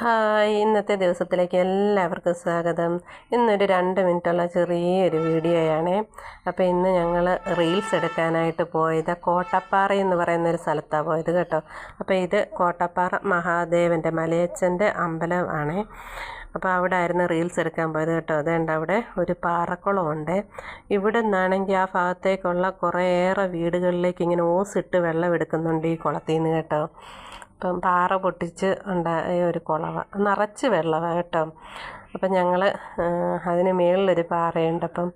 Hi ഇന്നത്തെ ദിവസത്തിലേക്ക് എല്ലാവർക്കും സ്വാഗതം. ഇന്നൊരു രണ്ട് മിനിറ്റുള്ള ചെറിയൊരു വീഡിയോയാണ്. അപ്പോൾ ഇന്ന് ഞങ്ങൾ റീൽസ് എടുക്കാനായിട്ട് പോയത് കോട്ടപ്പാറ എന്ന് പറയുന്ന ഒരു സ്ഥലത്താണ് പോയത് കേട്ടോ. അപ്പോൾ ഇത് കോട്ടപ്പാറ മഹാദേവന്റെ മലയച്ചന്റെ അമ്പലം ആണ്. അപ്പോൾ അവിടെ ആയിരുന്നു റീൽസ് എടുക്കാൻ പോയത് കേട്ടോ. അതുകൊണ്ട് അവിടെ ഒരു പാറക്കുളമുണ്ട്. ഇവിടെ നിന്നാണെങ്കിൽ ആ ഭാഗത്തേക്കുള്ള കുറേയേറെ വീടുകളിലേക്ക് ഇങ്ങനെ ഓസിട്ട് വെള്ളം എടുക്കുന്നുണ്ട് ഈ കുളത്തിൽ നിന്ന് കേട്ടോ. ഇപ്പം പാറ പൊട്ടിച്ച് ഉണ്ടായ ഒരു കുളവ. നിറച്ച് വെള്ളമാണ് കേട്ടോ. അപ്പം ഞങ്ങൾ അതിന് മേളിലൊരു പാറയുണ്ട്. അപ്പം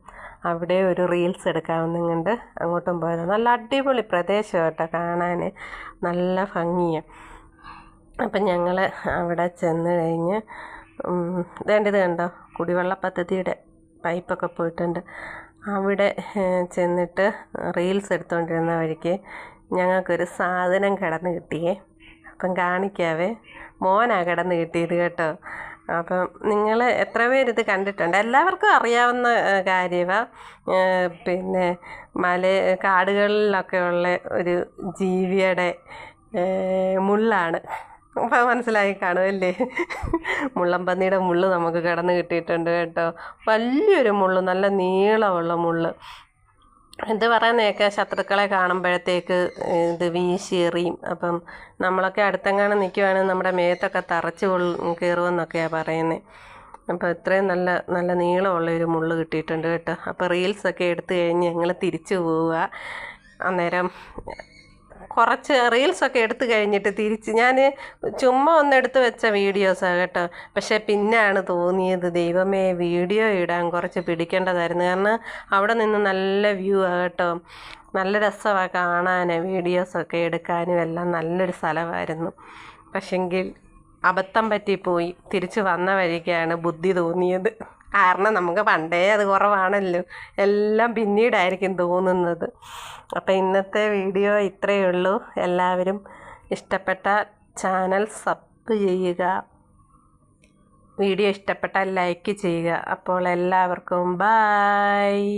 അവിടെ ഒരു റീൽസ് എടുക്കാമെന്നും കൊണ്ട് അങ്ങോട്ടും പോയത്. നല്ല അടിപൊളി പ്രദേശം കേട്ടോ കാണാൻ നല്ല ഭംഗിയാണ് അപ്പം ഞങ്ങൾ അവിടെ ചെന്ന് കഴിഞ്ഞ് വേണ്ടത് കണ്ടോ? കുടിവെള്ള പദ്ധതിയുടെ പൈപ്പൊക്കെ പോയിട്ടുണ്ട്. അവിടെ ചെന്നിട്ട് റീൽസ് എടുത്തുകൊണ്ടിരുന്ന വഴിക്ക് ഞങ്ങൾക്കൊരു സാധനം കിടന്ന് കിട്ടിയേ. അപ്പം കാണിക്കാവേ. മോനാ കിടന്ന് കിട്ടിയത് കേട്ടോ. അപ്പം നിങ്ങൾ എത്ര പേരിത് കണ്ടിട്ടുണ്ട്? എല്ലാവർക്കും അറിയാവുന്ന കാര്യമാണ് പിന്നെ മല കാടുകളിലൊക്കെ ഉള്ള ഒരു ജീവിയുടെ മുള്ളാണ്. അപ്പം മനസ്സിലായി കാണുമല്ലേ മുള്ളമ്പന്നിയുടെ മുള്ള് നമുക്ക് കിടന്ന് കിട്ടിയിട്ടുണ്ട് കേട്ടോ. വലിയൊരു മുള്ള് നല്ല നീളമുള്ള മുള്ള്. ഇത് പറയുന്നതൊക്കെ ശത്രുക്കളെ കാണുമ്പോഴത്തേക്ക് ഇത് വീശി എറിയും. അപ്പം നമ്മളൊക്കെ അടുത്തെങ്ങാനും നിൽക്കുവാണെങ്കിൽ നമ്മുടെ മേത്തൊക്കെ തറച്ച് കയറുമെന്നൊക്കെയാണ് പറയുന്നത് അപ്പോൾ ഇത്രയും നല്ല നല്ല നീളമുള്ള ഒരു മുള്ള് കിട്ടിയിട്ടുണ്ട് കേട്ടോ. അപ്പോൾ റീൽസൊക്കെ എടുത്തു കഴിഞ്ഞ് ഞങ്ങൾ തിരിച്ചു പോവുക. അന്നേരം കുറച്ച് റീൽസൊക്കെ എടുത്തു കഴിഞ്ഞിട്ട് തിരിച്ച് ഞാൻ ചുമ്മാ ഒന്ന് വെച്ച വീഡിയോസാണ് കേട്ടോ. പക്ഷേ പിന്നെയാണ് തോന്നിയത് ദൈവമേ വീഡിയോ ഇടാൻ കുറച്ച് പിടിക്കേണ്ടതായിരുന്നു. കാരണം അവിടെ നിന്ന് നല്ല വ്യൂ ആണ് കേട്ടോ. നല്ല രസമാണ് കാണാൻ വീഡിയോസൊക്കെ എടുക്കാനും എല്ലാം നല്ലൊരു സ്ഥലമായിരുന്നു. പക്ഷെങ്കിൽ അബദ്ധം പറ്റിപ്പോയി. തിരിച്ചു വന്ന വഴിക്കാണ് ബുദ്ധി തോന്നിയത്. കാരണം നമുക്ക് പണ്ടേ അത് കുറവാണല്ലോ. എല്ലാം പിന്നീടായിരിക്കും തോന്നുന്നത്. അപ്പോൾ ഇന്നത്തെ വീഡിയോ ഇത്രയേ ഉള്ളൂ. എല്ലാവരും ഇഷ്ടപ്പെട്ട ചാനൽ സബ് ചെയ്യുക. വീഡിയോ ഇഷ്ടപ്പെട്ടാൽ ലൈക്ക് ചെയ്യുക. അപ്പോൾ എല്ലാവർക്കും ബായ്.